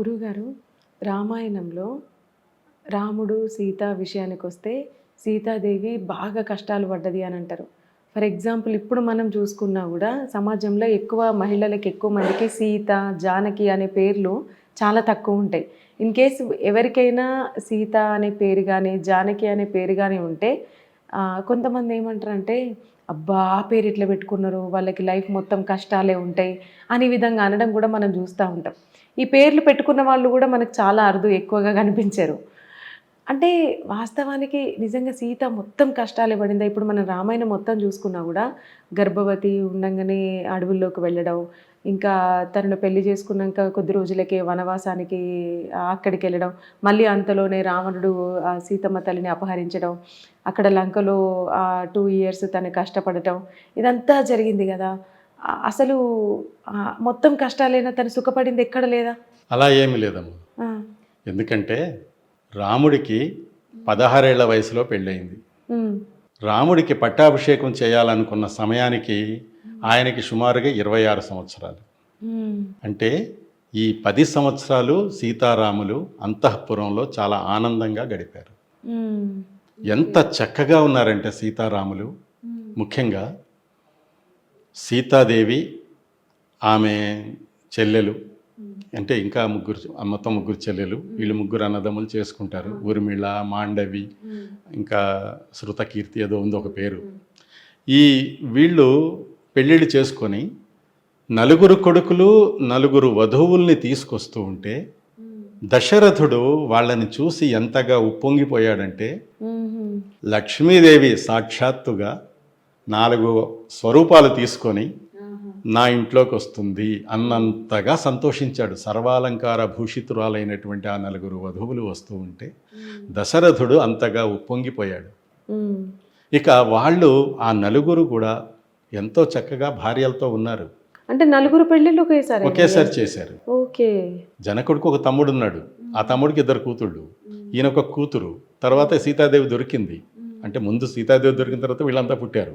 గురువుగారు రామాయణంలో రాముడు సీత విషయానికి వస్తే సీతాదేవి బాగా కష్టాలు పడ్డది అని అంటారు. ఫర్ ఎగ్జాంపుల్ ఇప్పుడు మనం చూసుకున్నా కూడా సమాజంలో ఎక్కువ మహిళలకు ఎక్కువ మందికి సీత జానకి అనే పేర్లు చాలా తక్కువ ఉంటాయి. ఇన్ కేస్ ఎవరికైనా సీత అనే పేరు కానీ జానకి అనే పేరు కానీ ఉంటే కొంతమంది ఏమంటారంటే అబ్బా ఆ పేరు ఇట్లా పెట్టుకున్నారు? వాళ్ళకి లైఫ్ మొత్తం కష్టాలే ఉంటాయి అనే విధంగా అనడం కూడా మనం చూస్తూ ఉంటాం. ఈ పేర్లు పెట్టుకున్న వాళ్ళు కూడా మనకు చాలా అరుదు ఎక్కువగా కనిపించారు. అంటే వాస్తవానికి నిజంగా సీత మొత్తం కష్టాలు పడిందా. ఇప్పుడు మనం రామాయణం మొత్తం చూసుకున్నా కూడా గర్భవతి ఉండగానే అడవుల్లోకి వెళ్ళడం ఇంకా తనను పెళ్ళి చేసుకున్నాక కొద్ది రోజులకే వనవాసానికి అక్కడికి వెళ్ళడం మళ్ళీ అంతలోనే రావణుడు ఆ సీతమ్మ తల్లిని అపహరించడం అక్కడ లంకలో టూ ఇయర్స్ తను కష్టపడటం ఇదంతా జరిగింది కదా. అసలు మొత్తం కష్టాలైనా తను సుఖపడింది ఎక్కడ లేదా? అలా ఏమీ లేదమ్మా. ఎందుకంటే రాముడికి పదహారేళ్ళ వయసులో పెళ్ళయింది. రాముడికి పట్టాభిషేకం చేయాలనుకున్న సమయానికి ఆయనకి సుమారుగా ఇరవై ఆరు సంవత్సరాలు. అంటే ఈ పది సంవత్సరాలు సీతారాములు అంతఃపురంలో చాలా ఆనందంగా గడిపారు. ఎంత చక్కగా ఉన్నారంటే సీతారాములు. ముఖ్యంగా సీతాదేవి ఆమె చెల్లెలు అంటే ఇంకా ముగ్గురు మొత్తం ముగ్గురు చెల్లెలు వీళ్ళు ముగ్గురు అన్నదమ్ములు చేసుకుంటారు. ఊర్మిళ మాండవి ఇంకా శృతకీర్తి ఏదో ఉంది ఒక పేరు. ఈ వీళ్ళు పెళ్ళిళ్ళు చేసుకొని నలుగురు కొడుకులు నలుగురు వధువుల్ని తీసుకొస్తూ ఉంటే దశరథుడు వాళ్ళని చూసి ఎంతగా ఉప్పొంగిపోయాడంటే లక్ష్మీదేవి సాక్షాత్తుగా నాలుగు స్వరూపాలు తీసుకొని నా ఇంట్లోకి వస్తుంది అన్నంతగా సంతోషించాడు. సర్వాలంకార భూషితురాలైనటువంటి ఆ నలుగురు వధువులు వస్తూ ఉంటే దశరథుడు అంతగా ఉప్పొంగిపోయాడు. ఇక వాళ్ళు ఆ నలుగురు కూడా ఎంతో చక్కగా భార్యలతో ఉన్నారు. అంటే నలుగురు పెళ్ళిళ్ళు ఒకేసారి ఒకేసారి చేశారు. ఓకే. జనకుడికి ఒక తమ్ముడు ఉన్నాడు ఆ తమ్ముడికి ఇద్దరు కూతుళ్ళు. ఈయన ఒక కూతురు. తర్వాత సీతాదేవి దొరికింది. అంటే ముందు సీతాదేవి దొరికిన తర్వాత వీళ్ళంతా పుట్టారు.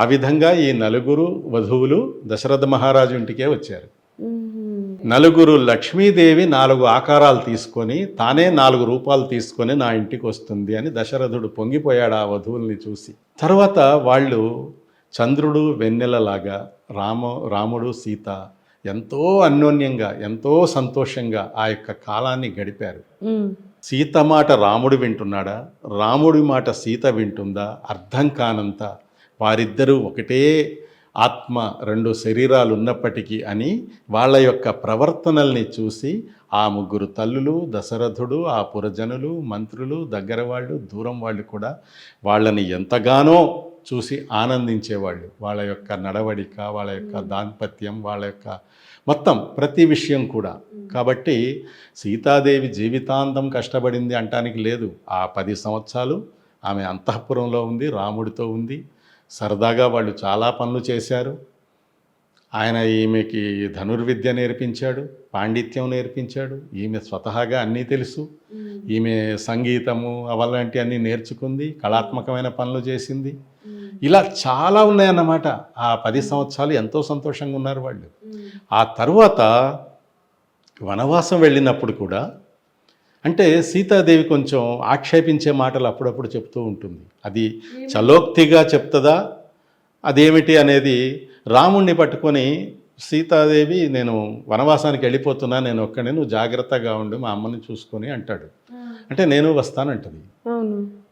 ఆ విధంగా ఈ నలుగురు వధువులు దశరథ మహారాజు ఇంటికే వచ్చారు. నలుగురు లక్ష్మీదేవి నాలుగు ఆకారాలు తీసుకొని తానే నాలుగు రూపాలు తీసుకొని నా ఇంటికి వస్తుంది అని దశరథుడు పొంగిపోయాడు ఆ వధువుల్ని చూసి. తర్వాత వాళ్ళు చంద్రుడు వెన్నెలలాగా రామ రాముడు సీత ఎంతో అన్యోన్యంగా ఎంతో సంతోషంగా ఆ యొక్క కాలాన్ని గడిపారు. సీత మాట రాముడు వింటున్నాడా? రాముడి మాట సీత వింటుందా? అర్థం కానంత వారిద్దరూ ఒకటే ఆత్మ రెండు శరీరాలు ఉన్నప్పటికీ అని వాళ్ళ యొక్క ప్రవర్తనల్ని చూసి ఆ ముగ్గురు తల్లులు దశరథుడు ఆ పురజనులు మంత్రులు దగ్గర వాళ్ళు దూరం వాళ్ళు కూడా వాళ్ళని ఎంతగానో చూసి ఆనందించేవాళ్ళు. వాళ్ళ యొక్క నడవడిక వాళ్ళ యొక్క దాంపత్యం వాళ్ళ యొక్క మొత్తం ప్రతి విషయం కూడా. కాబట్టి సీతాదేవి జీవితాంతం కష్టపడింది అంటానికి లేదు. ఆ పది సంవత్సరాలు ఆమె అంతఃపురంలో ఉంది రాముడితో ఉంది. సరదాగా వాళ్ళు చాలా పనులు చేశారు. ఆయన ఈమెకి ధనుర్విద్య నేర్పించాడు పాండిత్యం నేర్పించాడు. ఈమె స్వతహాగా అన్నీ తెలుసు. ఈమె సంగీతము అవలాంటి అన్నీ నేర్చుకుంది కళాత్మకమైన పనులు చేసింది. ఇలా చాలా ఉన్నాయన్నమాట. ఆ పది సంవత్సరాలు ఎంతో సంతోషంగా ఉన్నారు వాళ్ళు. ఆ తర్వాత వనవాసం వెళ్ళినప్పుడు కూడా అంటే సీతాదేవి కొంచెం ఆక్షేపించే మాటలు అప్పుడప్పుడు చెప్తూ ఉంటుంది. అది చలోక్తిగా చెప్తుందా? అదేమిటి అనేది రాముణ్ణి పట్టుకొని సీతాదేవి నేను వనవాసానికి వెళ్ళిపోతున్నా నేను ఒక్కడే నువ్వు జాగ్రత్తగా ఉండి మా అమ్మని చూసుకొని అంటాడు. అంటే నేను వస్తానంటది.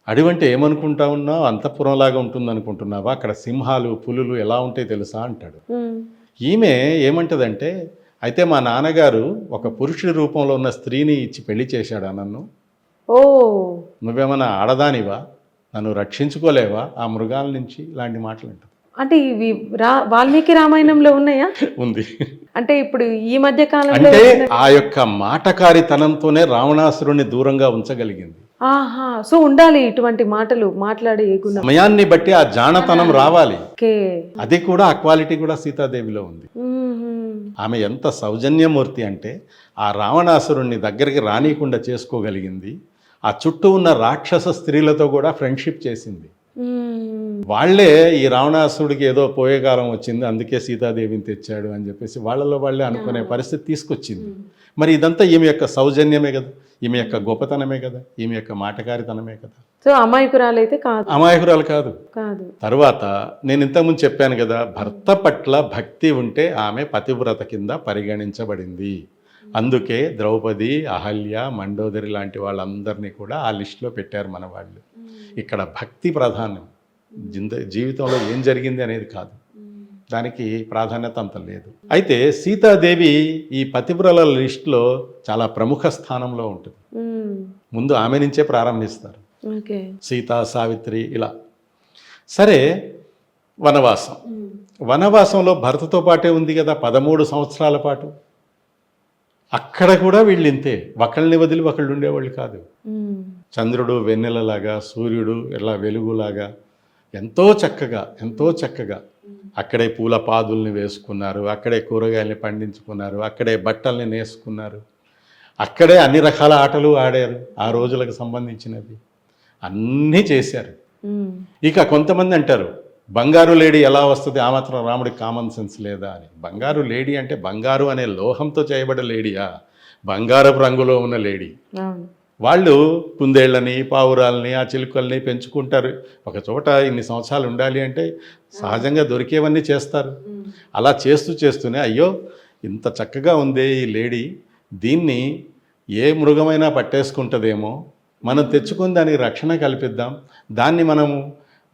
అడివంటే ఏమనుకుంటా ఉన్నావు అంతఃపురంలాగా ఉంటుంది అనుకుంటున్నావా అక్కడ సింహాలు పులులు ఎలా ఉంటాయి తెలుసా అంటాడు. ఈమె ఏమంటదంటే అయితే మా నాన్నగారు ఒక పురుషుడి రూపంలో ఉన్న స్త్రీని ఇచ్చి పెళ్ళి చేశాడా నన్ను? ఓ. నువ్వేమైనా ఆడదానివా? నన్ను రక్షించుకోలేవా? ఆ మృగాల నుంచి? ఇలాంటి మాటలు అంటది అంటే ఇవి రా వాల్మీకి రామాయణంలో ఉన్నాయా? ఉంది. అంటే ఇప్పుడు ఈ మధ్య కాలంలో అంటే ఆ యొక్క మాటకారితనంతోనే రావణాసురుణ్ణి దూరంగా ఉంచగలిగింది. ఆహా సో ఉండాలి ఇటువంటి మాటలు మాట్లాడే గుణం? సమయాన్ని బట్టి ఆ జానతనం రావాలి. అది కూడా ఆ క్వాలిటీ కూడా సీతాదేవిలో ఉంది. ఆమె ఎంత సౌజన్యమూర్తి అంటే ఆ రావణాసురుణ్ణి దగ్గరికి రానియకుండా చేసుకోగలిగింది. ఆ చుట్టూ ఉన్న రాక్షస స్త్రీలతో కూడా ఫ్రెండ్షిప్ చేసింది. వాళ్ళే ఈ రావణాసుడికి ఏదో పోయే కాలం వచ్చింది అందుకే సీతాదేవిని తెచ్చాడు అని చెప్పేసి వాళ్ళలో వాళ్ళే అనుకునే పరిస్థితి తీసుకొచ్చింది. మరి ఇదంతా ఈమె యొక్క సౌజన్యమే కదా. ఈమె యొక్క గొప్పతనమే కదా ఈమె యొక్క మాటకారితనమే కదా. సో అమాయకురాలు అయితే కాదు. అమాయకురాలు కాదు. కాదు. తర్వాత నేను ఇంతకుముందు చెప్పాను కదా భర్త పట్ల భక్తి ఉంటే ఆమె పతివ్రత కింద పరిగణించబడింది. అందుకే ద్రౌపది అహల్య మండోదరి లాంటి వాళ్ళందరినీ కూడా ఆ లిస్టులో పెట్టారు మన వాళ్ళు ఇక్కడ భక్తి ప్రాధాన్యం జింద జీవితంలో ఏం జరిగింది అనేది కాదు. దానికి ప్రాధాన్యత అంత లేదు. అయితే సీతాదేవి ఈ పతివ్రల లిస్టులో చాలా ప్రముఖ స్థానంలో ఉంటుంది. ముందు ఆమె నుంచే ప్రారంభిస్తారు. సీతా సావిత్రి ఇలా. సరే వనవాసం. వనవాసంలో భర్తతో పాటే ఉంది కదా పదమూడు సంవత్సరాల పాటు. అక్కడ కూడా వీళ్ళు ఇంతే. ఒకళ్ళని వదిలి ఒకళ్ళు ఉండేవాళ్ళు కాదు. చంద్రుడు వెన్నెలలాగా సూర్యుడు ఇలా వెలుగులాగా ఎంతో చక్కగా ఎంతో చక్కగా అక్కడే పూల పాదుల్ని వేసుకున్నారు అక్కడే కూరగాయల్ని పండించుకున్నారు అక్కడే బట్టల్ని నేసుకున్నారు. అక్కడే అన్ని రకాల ఆటలు ఆడారు ఆ రోజులకు సంబంధించినవి. అన్నీ చేశారు. ఇక కొంతమంది అంటారు బంగారు లేడీ ఎలా వస్తుంది? ఆ మాత్రం రాముడికి కామన్ సెన్స్ లేదా? అని. బంగారు లేడీ అంటే బంగారు అనే లోహంతో చేయబడ్డ లేడీయా? బంగారపు రంగులో ఉన్న లేడీ. వాళ్ళు కుందేళ్ళని పావురాలని ఆ చిలుకల్ని పెంచుకుంటారు. ఒక చోట ఇన్ని సంవత్సరాలు ఉండాలి అంటే సహజంగా దొరికేవన్నీ చేస్తారు. అలా చేస్తూ చేస్తూనే అయ్యో ఇంత చక్కగా ఉందే ఈ లేడీ దీన్ని ఏ మృగమైనా పట్టేసుకుంటుందేమో మనం తెచ్చుకుని దానికి రక్షణ కల్పిద్దాం దాన్ని మనము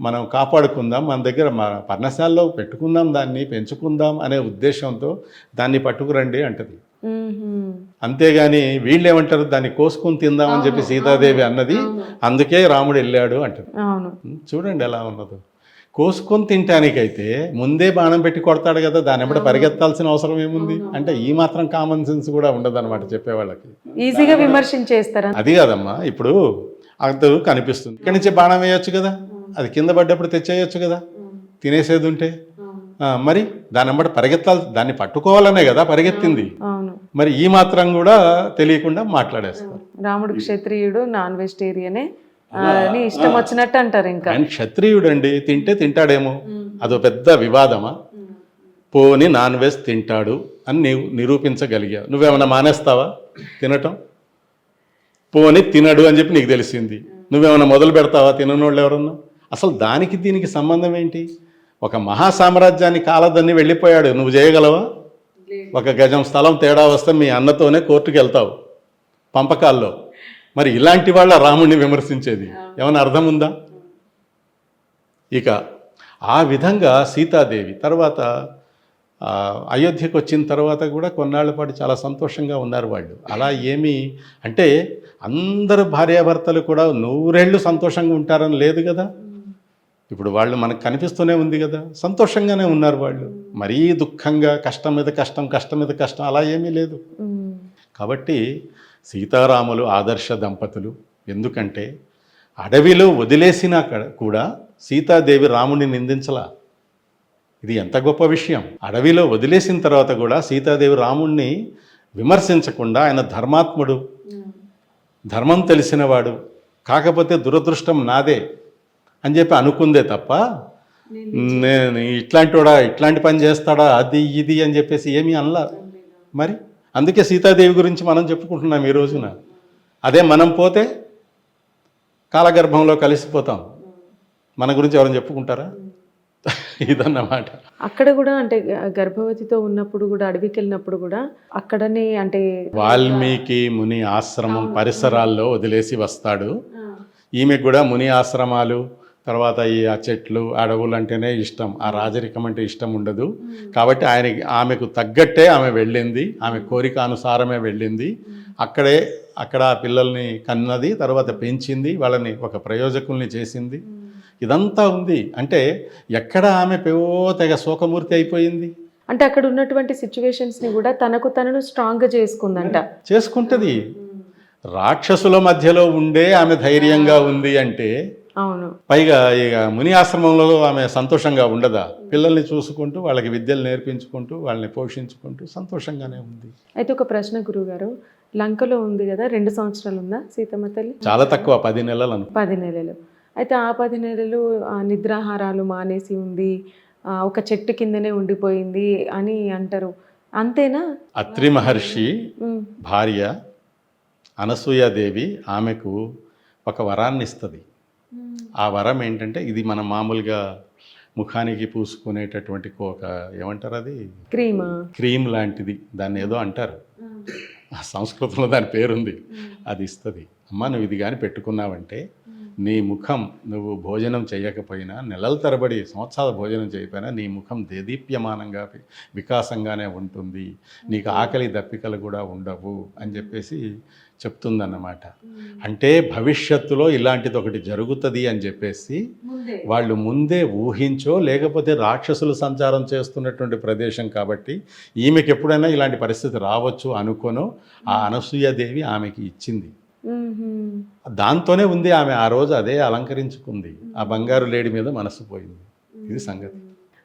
మనం కాపాడుకుందాం మన దగ్గర మన పర్ణశాలలో పెట్టుకుందాం దాన్ని పెంచుకుందాం అనే ఉద్దేశంతో దాన్ని పట్టుకురండి అంటది. అంతేగాని వీళ్ళు ఏమంటారు దాన్ని కోసుకుని తిందామని చెప్పి సీతాదేవి అన్నది అందుకే రాముడు వెళ్ళాడు అంటారు. చూడండి ఎలా ఉన్నదో. కోసుకొని తినటానికైతే ముందే బాణం పెట్టి కొడతాడు కదా దాని ఎప్పుడు పరిగెత్తాల్సిన అవసరం ఏముంది? అంటే ఈ మాత్రం కామన్ సెన్స్ కూడా ఉండదు అనమాట చెప్పేవాళ్ళకి. ఈజీగా విమర్శించేస్తారా? అది కాదమ్మా ఇప్పుడు అతను కనిపిస్తుంది. ఇక్కడి నుంచి బాణం వేయొచ్చు కదా అది కింద పడ్డప్పుడు తెచ్చేయచ్చు కదా తినేసేది ఉంటే మరి దాని వెంబడి పరిగెత్తాలి దాన్ని పట్టుకోవాలనే కదా పరిగెత్తింది. అవును. మరి ఈ మాత్రం కూడా తెలియకుండా మాట్లాడేస్తారు. రాముడు క్షత్రియుడు నాన్ వెజిటేరియనే ఇష్టం వచ్చినట్టు అంటారు ఇంకా. ఆయన క్షత్రియుడండి తింటే తింటాడేమో. అదో పెద్ద వివాదమా? పోని నాన్ వెజ్ తింటాడు అని నీవు నిరూపించగలిగావు. నువ్వేమన్నా మానేస్తావా తినటం? పోని తినడు అని చెప్పి నీకు తెలిసింది. నువ్వేమన్నా మొదలు పెడతావా? తిననోళ్ళు ఎవరన్నా? అసలు దానికి దీనికి సంబంధం ఏంటి? ఒక మహాసామ్రాజ్యాన్ని కాలదన్ని వెళ్ళిపోయాడు. నువ్వు చేయగలవా? ఒక గజం స్థలం తేడా వస్తే మీ అన్నతోనే కోర్టుకు వెళ్తావు పంపకాల్లో. మరి ఇలాంటి వాళ్ళ రాముడిని విమర్శించేది. ఏమైనా అర్థం ఉందా ఇక ఆ విధంగా సీతాదేవి తర్వాత అయోధ్యకు వచ్చిన తర్వాత కూడా కొన్నాళ్ళ పాటు చాలా సంతోషంగా ఉన్నారు వాళ్ళు. అలా ఏమీ అంటే అందరు భార్యాభర్తలు కూడా నూరేళ్ళు సంతోషంగా ఉంటారని లేదు కదా? ఇప్పుడు వాళ్ళు మనకు కనిపిస్తూనే ఉంది కదా. సంతోషంగానే ఉన్నారు వాళ్ళు. మరీ దుఃఖంగా కష్టం మీద కష్టం కష్టం మీద కష్టం అలా ఏమీ లేదు. కాబట్టి సీతారాములు ఆదర్శ దంపతులు ఎందుకంటే అడవిలో వదిలేసినా కూడా సీతాదేవి రాముడిని నిందించలా. ఇది ఎంత గొప్ప విషయం. అడవిలో వదిలేసిన తర్వాత కూడా సీతాదేవి రాముణ్ణి విమర్శించకుండా ఆయన ధర్మాత్ముడు. ధర్మం తెలిసినవాడు కాకపోతే దురదృష్టం నాదే. అని చెప్పి అనుకుందే తప్ప నేను ఇట్లాంటి వాడా ఇట్లాంటి పని చేస్తాడా అది ఇది అని చెప్పేసి ఏమీ అనలా. మరి? అందుకే సీతాదేవి గురించి మనం చెప్పుకుంటున్నాం ఈ రోజున. అదే మనం పోతే కాలగర్భంలో కలిసిపోతాం. మన గురించి ఎవరైనా చెప్పుకుంటారా? ఇదన్నమాట. అక్కడ కూడా అంటే గర్భవతితో ఉన్నప్పుడు కూడా అడవికి వెళ్ళినప్పుడు కూడా అక్కడనే అంటే వాల్మీకి ముని ఆశ్రమం పరిసరాల్లో వదిలేసి వస్తాడు. ఈమెకు కూడా ముని ఆశ్రమాలు తర్వాత ఈ ఆ చెట్లు అడవులు అంటేనే ఇష్టం. ఆ రాజరికం అంటే ఇష్టం ఉండదు. కాబట్టి ఆయనకి ఆమెకు తగ్గట్టే ఆమె వెళ్ళింది. ఆమె కోరిక అనుసారమే వెళ్ళింది. అక్కడే అక్కడ ఆ పిల్లల్ని కన్నది తర్వాత పెంచింది వాళ్ళని ఒక ప్రయోజకుల్ని చేసింది. ఇదంతా ఉంది. అంటే ఎక్కడ ఆమె పెవో తెగ శోకమూర్తి అయిపోయింది? అంటే అక్కడ ఉన్నటువంటి సిచ్యువేషన్స్ని కూడా తనకు తనను స్ట్రాంగ్గా చేసుకుందంట. చేసుకుంటుంది. రాక్షసుల మధ్యలో ఉండే ఆమె ధైర్యంగా ఉంది అంటే అవును. పైగా ఇక ముని ఆశ్రమంలో ఆమె సంతోషంగా ఉండదా? పిల్లల్ని చూసుకుంటూ వాళ్ళకి విద్యలు నేర్పించుకుంటూ వాళ్ళని పోషించుకుంటూ సంతోషంగానే ఉంది. అయితే ఒక ప్రశ్న గురుగారు లంకలో ఉంది కదా రెండు సంవత్సరాలు ఉందా సీతమ్మ తల్లి? చాలా తక్కువ పది నెలలు పది నెలలు. అయితే ఆ పది నెలలు ఆ, నిద్రాహారాలు మానేసి ఉంది ఒక చెట్టు కిందనే ఉండిపోయింది అని అంటారు. అంతేనా? అత్రి మహర్షి భార్య అనసూయాదేవి ఆమెకు ఒక వరాన్ని ఇస్తుంది. ఆ వరం ఏంటంటే ఇది మనం మామూలుగా ముఖానికి పూసుకునేటటువంటి ఒక ఏమంటారు అది? క్రీమా? క్రీమ్ లాంటిది. దాన్ని ఏదో అంటారు. ఆ సంస్కృతంలో దాని పేరుంది. అది ఇస్తుంది. అమ్మ నువ్వు ఇది కానీ పెట్టుకున్నావంటే నీ ముఖం నువ్వు భోజనం చేయకపోయినా నెలల తరబడి సంవత్సరాల భోజనం చేయకపోయినా నీ ముఖం దేదీప్యమానంగా వికాసంగానే ఉంటుంది. నీకు ఆకలి దప్పికలు కూడా ఉండవు అని చెప్పేసి చెప్తుందన్నమాట. అంటే భవిష్యత్తులో ఇలాంటిది ఒకటి జరుగుతుంది అని చెప్పేసి వాళ్ళు ముందే ఊహించో లేకపోతే రాక్షసులు సంచారం చేస్తున్నటువంటి ప్రదేశం కాబట్టి ఈమెకి ఎప్పుడైనా ఇలాంటి పరిస్థితి రావచ్చు అనుకోనో ఆ అనసూయదేవి ఆమెకి ఇచ్చింది. దాంతోనే ఉంది ఆమె ఆ రోజు అదే అలంకరించుకుంది. ఆ బంగారు లేడి మీద మనసు పోయింది. ఇది సంగతి.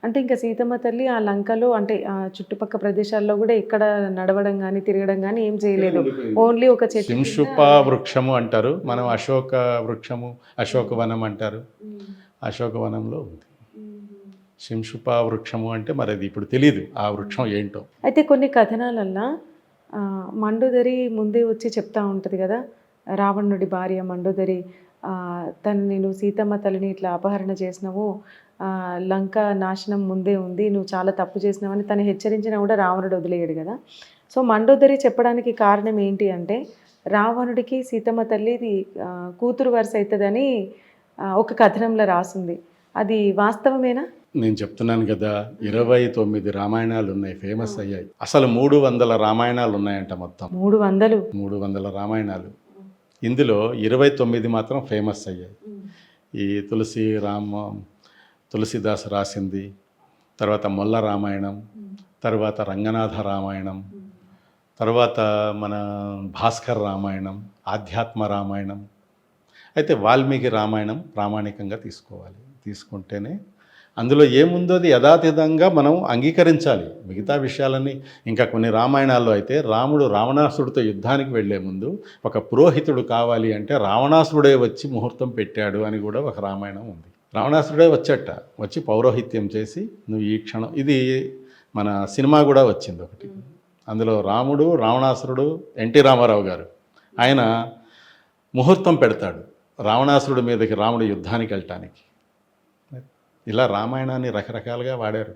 అంటే ఇంకా సీతమ్మ తల్లి ఆ లంకలో అంటే ఆ చుట్టుపక్క ప్రదేశాల్లో కూడా ఎక్కడ నడవడం కానీ తిరగడం కానీ ఏం చేయలేదు. ఓన్లీ ఒక చెట్టు శింషుప వృక్షము అంటారు. మనం అశోక వృక్షము అశోకవనం అంటారు. అశోకవనంలో ఉంది. శింషుప వృక్షము అంటే మరి అది ఇప్పుడు తెలియదు ఆ వృక్షం ఏంటో. అయితే కొన్ని కథనాలల్లో మండోదరి ముందే వచ్చి చెప్తా ఉంటుంది కదా రావణుడి భార్య మండోదరి తను నేను సీతమ్మ తల్లిని ఇట్లా అపహరణ చేసినావు లంక నాశనం ముందే ఉంది నువ్వు చాలా తప్పు చేసినావని తను హెచ్చరించినా కూడా రావణుడు వదిలేయడు కదా. సో మండోదరి చెప్పడానికి కారణం ఏంటి అంటే రావణుడికి సీతమ్మ తల్లిది ఆ, కూతురు వరుస అవుతుందని ఒక కథనంలో రాసింది. అది వాస్తవమేనా? నేను చెప్తున్నాను కదా ఇరవై తొమ్మిది రామాయణాలు ఉన్నాయి ఫేమస్ అయ్యాయి. అసలు మూడు వందల రామాయణాలు ఉన్నాయంట మొత్తం. మూడు వందలు? మూడు వందల రామాయణాలు. ఇందులో ఇరవై తొమ్మిది మాత్రం ఫేమస్ అయ్యాయి. ఈ తులసి రామ తులసిదాస్ రాసింది తర్వాత మొల్ల రామాయణం తర్వాత రంగనాథ రామాయణం తర్వాత మన భాస్కర్ రామాయణం ఆధ్యాత్మ రామాయణం. అయితే వాల్మీకి రామాయణం ప్రామాణికంగా తీసుకోవాలి. తీసుకుంటేనే అందులో ఏముందో అది యథాతథంగా మనం అంగీకరించాలి. మిగతా విషయాలన్నీ ఇంకా కొన్ని రామాయణాల్లో అయితే రాముడు రావణాసుడితో యుద్ధానికి వెళ్ళే ముందు ఒక పురోహితుడు కావాలి అంటే రావణాసుడే వచ్చి ముహూర్తం పెట్టాడు అని కూడా ఒక రామాయణం ఉంది. రావణాసురుడే వచ్చేట వచ్చి పౌరోహిత్యం చేసి నువ్వు ఈ క్షణం ఇది మన సినిమా కూడా వచ్చింది ఒకటి. అందులో రాముడు రావణాసురుడు ఎన్టీ రామారావు గారు. ఆయన ముహూర్తం పెడతాడు రావణాసురుడి మీదకి రాముడు యుద్ధానికి వెళ్ళటానికి. ఇలా రామాయణాన్ని రకరకాలుగా వాడారు.